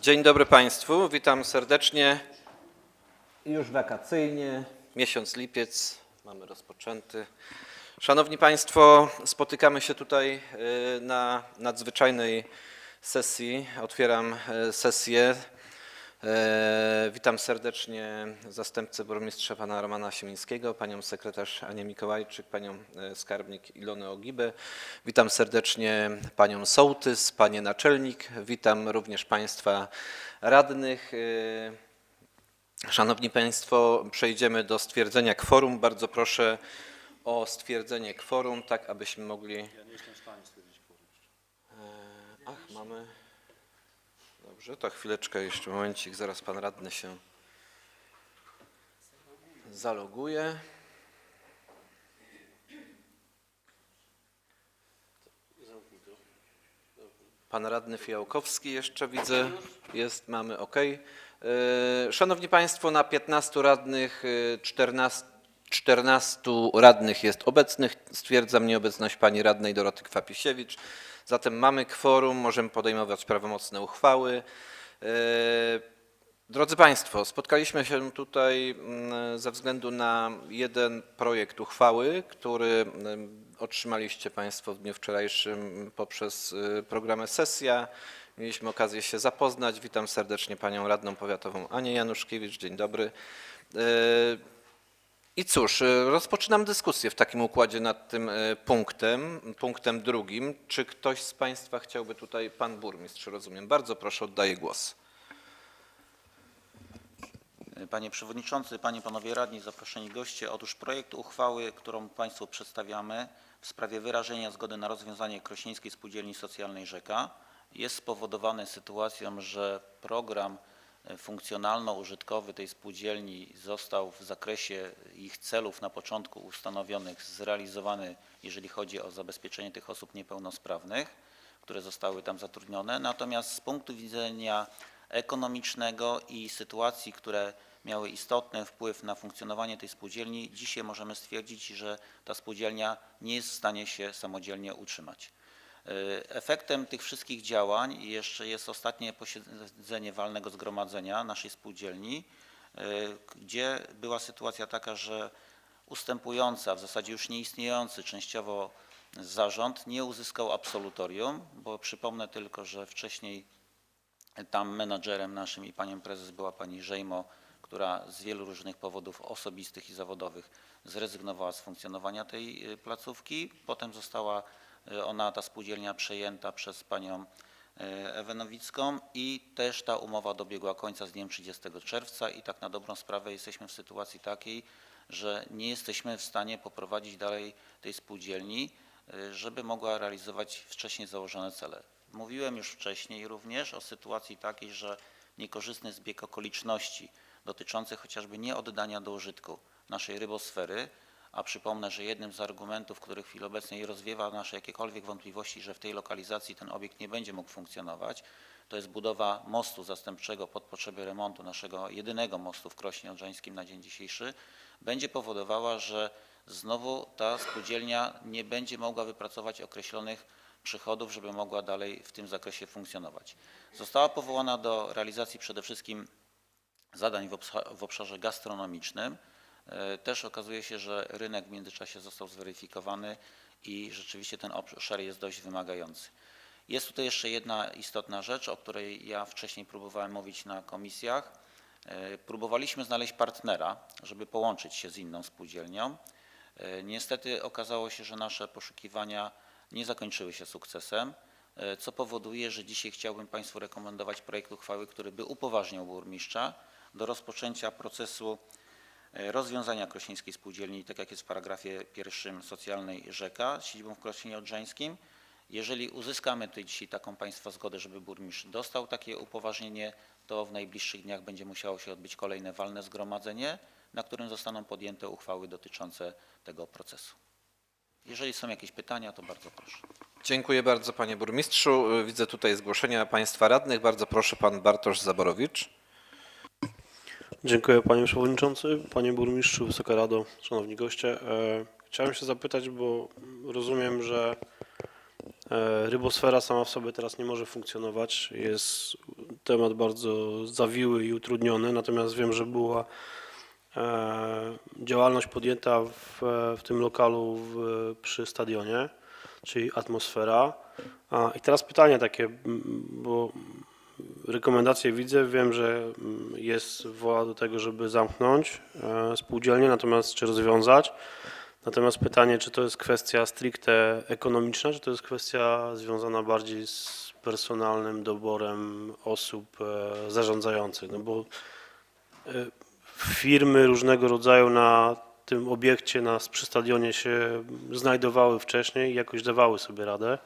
Dzień dobry Państwu, witam serdecznie. Już wakacyjnie, miesiąc lipiec mamy rozpoczęty. Szanowni Państwo, spotykamy się tutaj y, na nadzwyczajnej sesji. Otwieram y, sesję. E, Witam serdecznie zastępcę burmistrza pana Romana Siemińskiego, panią sekretarz Anię Mikołajczyk, panią e, skarbnik Ilonę Ogibę. Witam serdecznie panią sołtys, panie naczelnik. Witam również państwa radnych. E, Szanowni Państwo, przejdziemy do stwierdzenia kworum. Bardzo proszę o stwierdzenie kworum, tak abyśmy mogli... Ja nie jestem w stanie stwierdzić kworum. Ach, mamy... Dobrze, to chwileczkę jeszcze, momencik, zaraz pan radny się zaloguje. Pan radny Fijałkowski jeszcze widzę, jest, mamy ok. Szanowni Państwo, na 15 radnych y, 14, 14 radnych jest obecnych. Stwierdzam nieobecność pani radnej Doroty Kwapisiewicz. Zatem mamy kworum, możemy podejmować prawomocne uchwały. E, Drodzy Państwo, spotkaliśmy się tutaj mm, ze względu na jeden projekt uchwały, który mm, otrzymaliście Państwo w dniu wczorajszym poprzez y, programę Sesja. Mieliśmy okazję się zapoznać. Witam serdecznie Panią Radną Powiatową Anię Januszkiewicz. Dzień dobry. I cóż, y, rozpoczynam dyskusję w takim układzie nad tym y, punktem, punktem drugim. Czy ktoś z Państwa chciałby tutaj, pan burmistrz, rozumiem. Bardzo proszę, oddaję głos. Panie Przewodniczący, Panie Panowie Radni, zaproszeni goście. Otóż projekt uchwały, którą Państwu przedstawiamy w sprawie wyrażenia zgody na rozwiązanie Krośnieńskiej Spółdzielni Socjalnej Rzeka jest spowodowany sytuacją, że program funkcjonalno-użytkowy tej spółdzielni został w zakresie ich celów na początku ustanowionych zrealizowany, jeżeli chodzi o zabezpieczenie tych osób niepełnosprawnych, które zostały tam zatrudnione. Natomiast z punktu widzenia ekonomicznego i sytuacji, które miały istotny wpływ na funkcjonowanie tej spółdzielni, dzisiaj możemy stwierdzić, że ta spółdzielnia nie jest w stanie się samodzielnie utrzymać. E, Efektem tych wszystkich działań jeszcze jest ostatnie posiedzenie walnego zgromadzenia naszej spółdzielni, e, gdzie była sytuacja taka, że ustępująca, w zasadzie już nieistniejący częściowo zarząd nie uzyskał absolutorium, bo przypomnę tylko, że wcześniej tam menadżerem naszym i panią prezes była pani Żejmo, która z wielu różnych powodów osobistych i zawodowych zrezygnowała z funkcjonowania tej y, placówki. Potem została ona, ta spółdzielnia przejęta przez panią y, Ewenowicką i też ta umowa dobiegła końca z dniem 30 czerwca i tak na dobrą sprawę jesteśmy w sytuacji takiej, że nie jesteśmy w stanie poprowadzić dalej tej spółdzielni, żeby mogła realizować wcześniej założone cele. Mówiłem już wcześniej również o sytuacji takiej, że niekorzystny zbieg okoliczności dotyczących chociażby nieoddania do użytku naszej rybosfery, a przypomnę, że jednym z argumentów, który w chwili obecnej rozwiewa nasze jakiekolwiek wątpliwości, że w tej lokalizacji ten obiekt nie będzie mógł funkcjonować, to jest budowa mostu zastępczego pod potrzeby remontu naszego jedynego mostu w Krośnie Odrzańskim na dzień dzisiejszy, będzie powodowała, że znowu ta spółdzielnia nie będzie mogła wypracować określonych przychodów, żeby mogła dalej w tym zakresie funkcjonować. Została powołana do realizacji przede wszystkim zadań w obsza- w obszarze gastronomicznym. E, Też okazuje się, że rynek w międzyczasie został zweryfikowany i rzeczywiście ten obszar jest dość wymagający. Jest tutaj jeszcze jedna istotna rzecz, o której ja wcześniej próbowałem mówić na komisjach. E, Próbowaliśmy znaleźć partnera, żeby połączyć się z inną spółdzielnią. E, Niestety okazało się, że nasze poszukiwania nie zakończyły się sukcesem, co powoduje, że dzisiaj chciałbym Państwu rekomendować projekt uchwały, który by upoważniał burmistrza do rozpoczęcia procesu rozwiązania Krośnieńskiej Spółdzielni, tak jak jest w paragrafie pierwszym socjalnej rzeka z siedzibą w Krośnie Odrzańskim. Jeżeli uzyskamy tutaj dzisiaj taką Państwa zgodę, żeby burmistrz dostał takie upoważnienie, to w najbliższych dniach będzie musiało się odbyć kolejne walne zgromadzenie, na którym zostaną podjęte uchwały dotyczące tego procesu. Jeżeli są jakieś pytania, to bardzo proszę. Dziękuję bardzo panie burmistrzu. Widzę tutaj zgłoszenia państwa radnych. Bardzo proszę pan Bartosz Zaborowicz. Dziękuję panie przewodniczący, panie burmistrzu, Wysoka Rado, szanowni goście. E, Chciałem się zapytać, bo rozumiem, że e, rybosfera sama w sobie teraz nie może funkcjonować. Jest temat bardzo zawiły i utrudniony, natomiast wiem, że była e, działalność podjęta w, w tym lokalu w, przy stadionie, czyli atmosfera. A, I teraz pytanie takie, bo rekomendacje widzę, wiem, że mm, jest wola do tego, żeby zamknąć e, spółdzielnię, natomiast czy rozwiązać. Natomiast pytanie, czy to jest kwestia stricte ekonomiczna, czy to jest kwestia związana bardziej z personalnym doborem osób e, zarządzających, no bo e, firmy różnego rodzaju na tym obiekcie, na przy stadionie się znajdowały wcześniej i jakoś dawały sobie radę.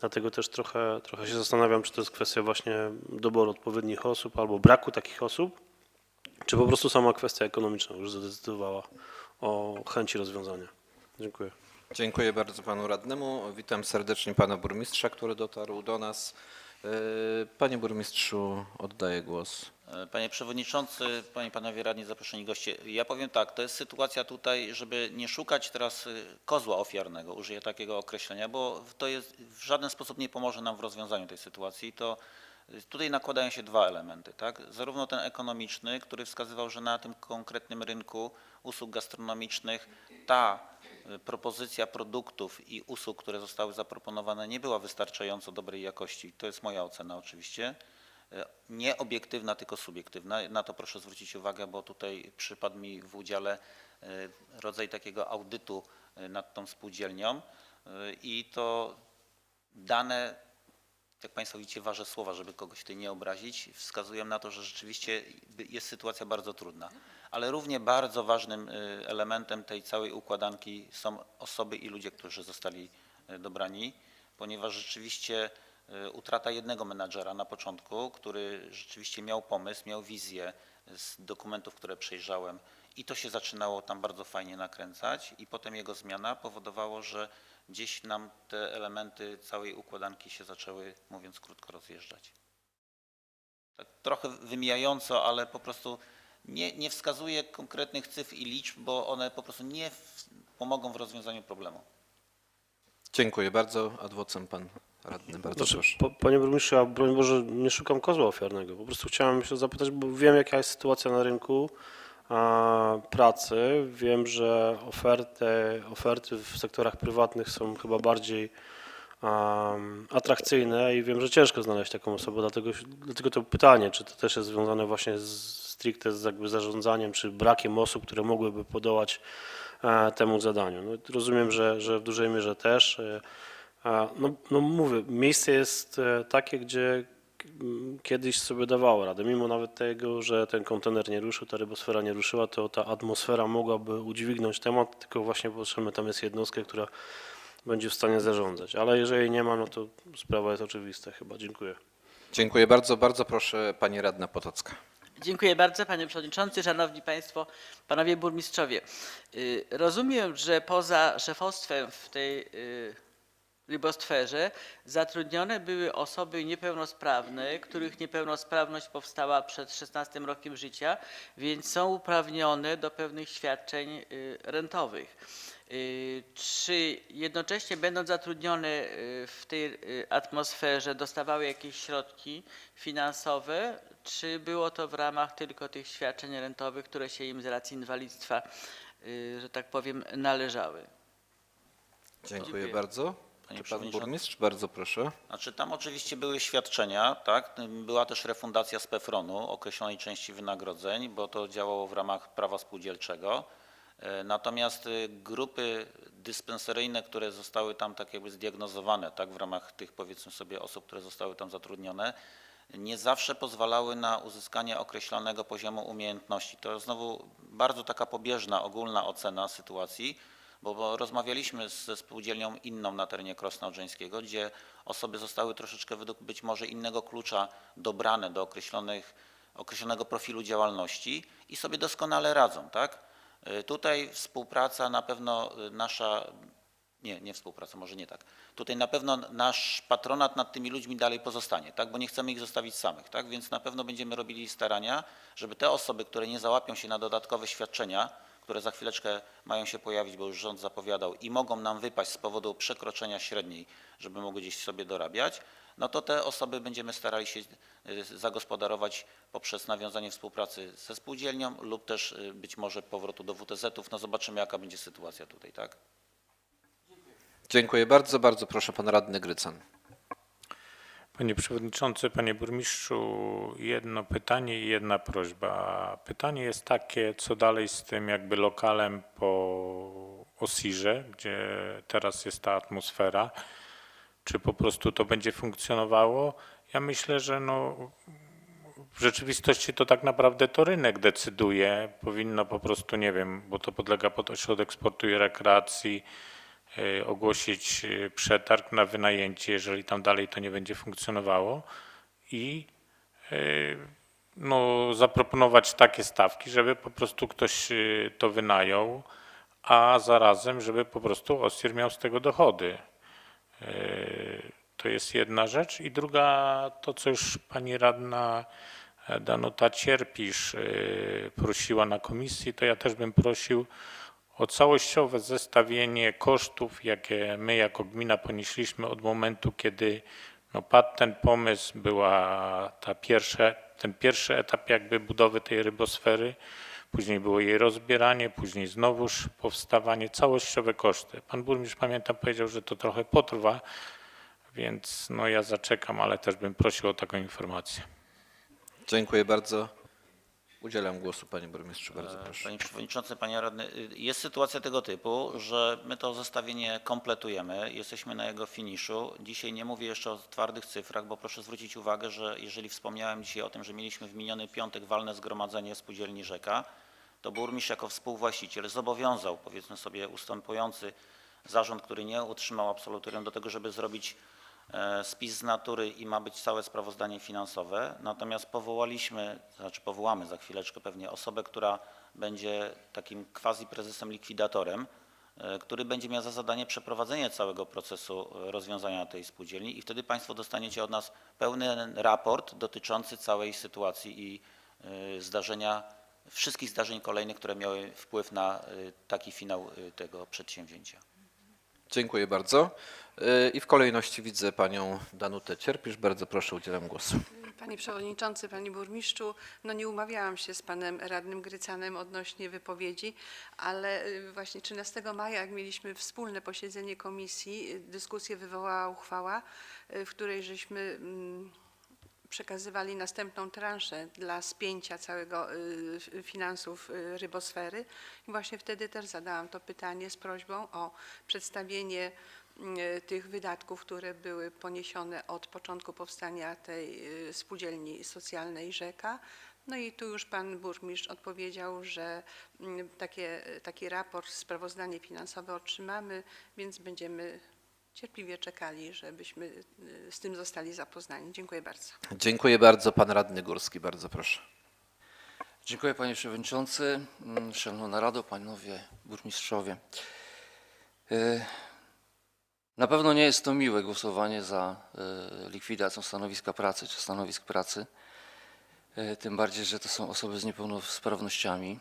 Dlatego też trochę, trochę się zastanawiam, czy to jest kwestia właśnie doboru odpowiednich osób albo braku takich osób, czy po prostu sama kwestia ekonomiczna już zadecydowała o chęci rozwiązania. Dziękuję. Dziękuję bardzo panu radnemu. Witam serdecznie pana burmistrza, który dotarł do nas. E, Panie burmistrzu, oddaję głos. Panie Przewodniczący, Panie i Panowie Radni, zaproszeni goście. Ja powiem tak, to jest sytuacja tutaj, żeby nie szukać teraz y, kozła ofiarnego, użyję takiego określenia, bo to jest, w żaden sposób nie pomoże nam w rozwiązaniu tej sytuacji. To y, tutaj nakładają się dwa elementy, tak? Zarówno ten ekonomiczny, który wskazywał, że na tym konkretnym rynku usług gastronomicznych ta y, propozycja produktów i usług, które zostały zaproponowane, nie była wystarczająco dobrej jakości. To jest moja ocena oczywiście nie obiektywna, tylko subiektywna. Na to proszę zwrócić uwagę, bo tutaj przypadł mi w udziale e, rodzaj takiego audytu e, nad tą spółdzielnią e, i to dane, jak Państwo widzicie, ważę słowa, żeby kogoś tutaj nie obrazić, wskazują na to, że rzeczywiście jest sytuacja bardzo trudna. Ale równie bardzo ważnym e, elementem tej całej układanki są osoby i ludzie, którzy zostali e, dobrani, ponieważ rzeczywiście e, utrata jednego menadżera na początku, który rzeczywiście miał pomysł, miał wizję z dokumentów, które przejrzałem i to się zaczynało tam bardzo fajnie nakręcać i potem jego zmiana powodowało, że gdzieś nam te elementy całej układanki się zaczęły, mówiąc krótko, rozjeżdżać. Tak trochę wymijająco, ale po prostu nie, nie wskazuję konkretnych cyfr i liczb, bo one po prostu nie w, pomogą w rozwiązaniu problemu. Dziękuję bardzo. Adwocem pan radny, bardzo Znaczy, proszę. po, panie burmistrzu, ja broń Boże nie szukam kozła ofiarnego. Po prostu chciałem się zapytać, bo wiem jaka jest sytuacja na rynku a, pracy. Wiem, że oferty, oferty w sektorach prywatnych są chyba bardziej atrakcyjne i wiem, że ciężko znaleźć taką osobę. Dlatego, dlatego to pytanie, czy to też jest związane właśnie z stricte z jakby zarządzaniem, czy brakiem osób, które mogłyby podołać e, temu zadaniu. No, rozumiem, że, że w dużej mierze też. E, a, No, no mówię, miejsce jest e, takie, gdzie mm, kiedyś sobie dawało radę. Mimo nawet tego, że ten kontener nie ruszył, ta rybosfera nie ruszyła, to ta atmosfera mogłaby udźwignąć temat, tylko właśnie potrzebna tam jest jednostka, która będzie w stanie zarządzać. Ale jeżeli nie ma, no to sprawa jest oczywista chyba. Dziękuję. Dziękuję bardzo. Bardzo proszę pani radna Potocka. Dziękuję bardzo, panie przewodniczący, szanowni państwo, panowie burmistrzowie. Y, Rozumiem, że poza szefostwem w tej rybosferze zatrudnione były osoby niepełnosprawne, których niepełnosprawność powstała przed 16 rokiem życia, więc są uprawnione do pewnych świadczeń y, rentowych. Y, Czy jednocześnie będąc zatrudnione y, w tej atmosferze dostawały jakieś środki finansowe, czy było to w ramach tylko tych świadczeń rentowych, które się im z racji inwalidztwa, że tak powiem, należały? Dziękuję, Dziękuję. bardzo. Panie przewodniczący. burmistrz? Bardzo proszę. Znaczy tam oczywiście były świadczenia, tak? Była też refundacja z PFRON-u określonej części wynagrodzeń, bo to działało w ramach prawa spółdzielczego. E, Natomiast y, grupy dyspenseryjne, które zostały tam tak jakby zdiagnozowane, tak, w ramach tych powiedzmy sobie osób, które zostały tam zatrudnione, nie zawsze pozwalały na uzyskanie określonego poziomu umiejętności. To znowu bardzo taka pobieżna, ogólna ocena sytuacji, bo, bo rozmawialiśmy ze spółdzielnią inną na terenie Krosna Odrzeńskiego, gdzie osoby zostały troszeczkę według być może innego klucza dobrane do określonych, określonego profilu działalności i sobie doskonale radzą, tak? Y, Tutaj współpraca na pewno y, nasza, nie, nie współpraca, może nie tak. Tutaj na pewno nasz patronat nad tymi ludźmi dalej pozostanie, tak? Bo nie chcemy ich zostawić samych, tak? Więc na pewno będziemy robili starania, żeby te osoby, które nie załapią się na dodatkowe świadczenia, które za chwileczkę mają się pojawić, bo już rząd zapowiadał i mogą nam wypaść z powodu przekroczenia średniej, żeby mogły gdzieś sobie dorabiać, no to te osoby będziemy starali się y, zagospodarować poprzez nawiązanie współpracy ze spółdzielnią lub też y, być może powrotu do WTZ-ów. No zobaczymy, jaka będzie sytuacja tutaj, tak? Dziękuję bardzo. Bardzo proszę pan radny Grycan. Panie Przewodniczący, Panie Burmistrzu, jedno pytanie i jedna prośba. Pytanie jest takie, co dalej z tym jakby lokalem po Osirze, gdzie teraz jest ta atmosfera. Czy po prostu to będzie funkcjonowało? Ja myślę, że no, w rzeczywistości to tak naprawdę to rynek decyduje. Powinno po prostu, nie wiem, bo to podlega pod ośrodek sportu i rekreacji, ogłosić y, przetarg na wynajęcie, jeżeli tam dalej to nie będzie funkcjonowało i y, no, zaproponować takie stawki, żeby po prostu ktoś to wynajął, a zarazem, żeby po prostu OSIR miał z tego dochody. To jest jedna rzecz. I druga, to co już pani radna e, Danuta Cierpisz prosiła na komisji, to ja też bym prosił o całościowe zestawienie kosztów, jakie my jako gmina ponieśliśmy od momentu, kiedy no, padł ten pomysł, była ta pierwsza, ten pierwszy etap jakby budowy tej rybosfery, później było jej rozbieranie, później znowuż powstawanie, całościowe koszty. Pan burmistrz, pamiętam, powiedział, że to trochę potrwa, więc no ja zaczekam, ale też bym prosił o taką informację. Dziękuję bardzo. Udzielam głosu panie burmistrzu. Bardzo proszę. Panie Przewodniczący, Panie Radny, y, jest sytuacja tego typu, że my to zestawienie kompletujemy, jesteśmy na jego finiszu. Dzisiaj nie mówię jeszcze o twardych cyfrach, bo proszę zwrócić uwagę, że jeżeli wspomniałem dzisiaj o tym, że mieliśmy w miniony piątek walne zgromadzenie spółdzielni Rzeka, to burmistrz jako współwłaściciel zobowiązał, powiedzmy sobie, ustępujący zarząd, który nie otrzymał absolutorium do tego, żeby zrobić e, spis z natury i ma być całe sprawozdanie finansowe. Natomiast powołaliśmy, znaczy powołamy za chwileczkę pewnie osobę, która będzie takim quasi prezesem likwidatorem, e, który będzie miał za zadanie przeprowadzenie całego procesu e, rozwiązania tej spółdzielni i wtedy Państwo dostaniecie od nas pełny raport dotyczący całej sytuacji i e, zdarzenia, wszystkich zdarzeń kolejnych, które miały wpływ na e, taki finał e, tego przedsięwzięcia. Dziękuję bardzo. Y, I w kolejności widzę panią Danutę Cierpisz. Bardzo proszę, udzielam głosu. Panie Przewodniczący, Panie Burmistrzu, no nie umawiałam się z Panem Radnym Grycanem odnośnie wypowiedzi, ale y, właśnie 13 maja, jak mieliśmy wspólne posiedzenie komisji, y, dyskusję wywołała uchwała, w której żeśmy mm, przekazywali następną transzę dla spięcia całego y, finansów y, rybosfery. I właśnie wtedy też zadałam to pytanie z prośbą o przedstawienie y, tych wydatków, które były poniesione od początku powstania tej spółdzielni socjalnej Rzeka. No i tu już pan burmistrz odpowiedział, że takie, taki raport, sprawozdanie finansowe otrzymamy, więc będziemy cierpliwie czekali, żebyśmy y, z tym zostali zapoznani. Dziękuję bardzo. Dziękuję bardzo. Pan radny Górski. Bardzo proszę. Dziękuję panie przewodniczący, Mm, szanowna rado, panowie burmistrzowie. E, Na pewno nie jest to miłe głosowanie za e, likwidacją stanowiska pracy czy stanowisk pracy. Tym bardziej, że to są osoby z niepełnosprawnościami.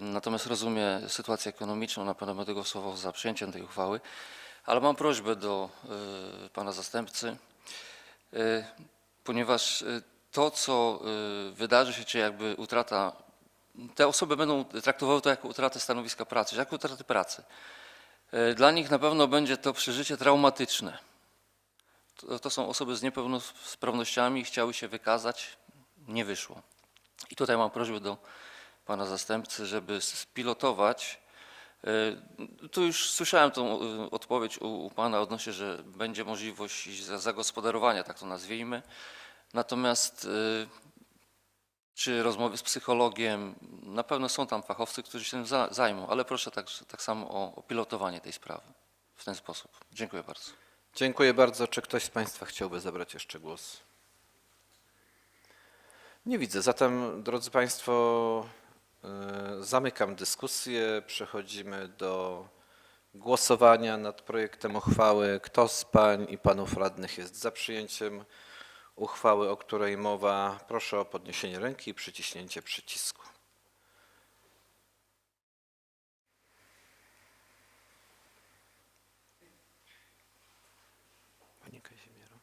Natomiast rozumiem sytuację ekonomiczną, na pewno będę głosował za przyjęciem tej uchwały, ale mam prośbę do e, pana zastępcy, e, ponieważ e, to, co wydarzy się, czy jakby utrata, te osoby będą traktowały to jako utratę stanowiska pracy, czy jako utratę pracy. Dla nich na pewno będzie to przeżycie traumatyczne. To, to są osoby z niepełnosprawnościami, chciały się wykazać, nie wyszło. I tutaj mam prośbę do pana zastępcy, żeby spilotować. e, Tu już słyszałem tą e, odpowiedź u, pana odnośnie, że będzie możliwość za- zagospodarowania, tak to nazwijmy. Natomiast e, czy rozmowy z psychologiem, na pewno są tam fachowcy, którzy się tym za- zajmą, ale proszę tak, tak samo o, o pilotowanie tej sprawy w ten sposób. Dziękuję bardzo. Dziękuję bardzo. Czy ktoś z Państwa chciałby zabrać jeszcze głos? Nie widzę. Zatem, drodzy Państwo, zamykam dyskusję. Przechodzimy do głosowania nad projektem uchwały. Kto z Pań i Panów Radnych jest za przyjęciem uchwały, o której mowa? Proszę o podniesienie ręki i przyciśnięcie przycisku. Panie Kazimierzu.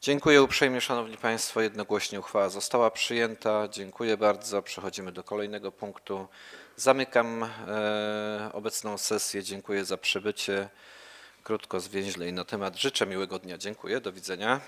Dziękuję uprzejmie, Szanowni Państwo. Jednogłośnie uchwała została przyjęta. Dziękuję bardzo. Przechodzimy do kolejnego punktu. Zamykam e, obecną sesję. Dziękuję za przybycie. Krótko, zwięźle i na temat. Życzę miłego dnia. Dziękuję. Do widzenia.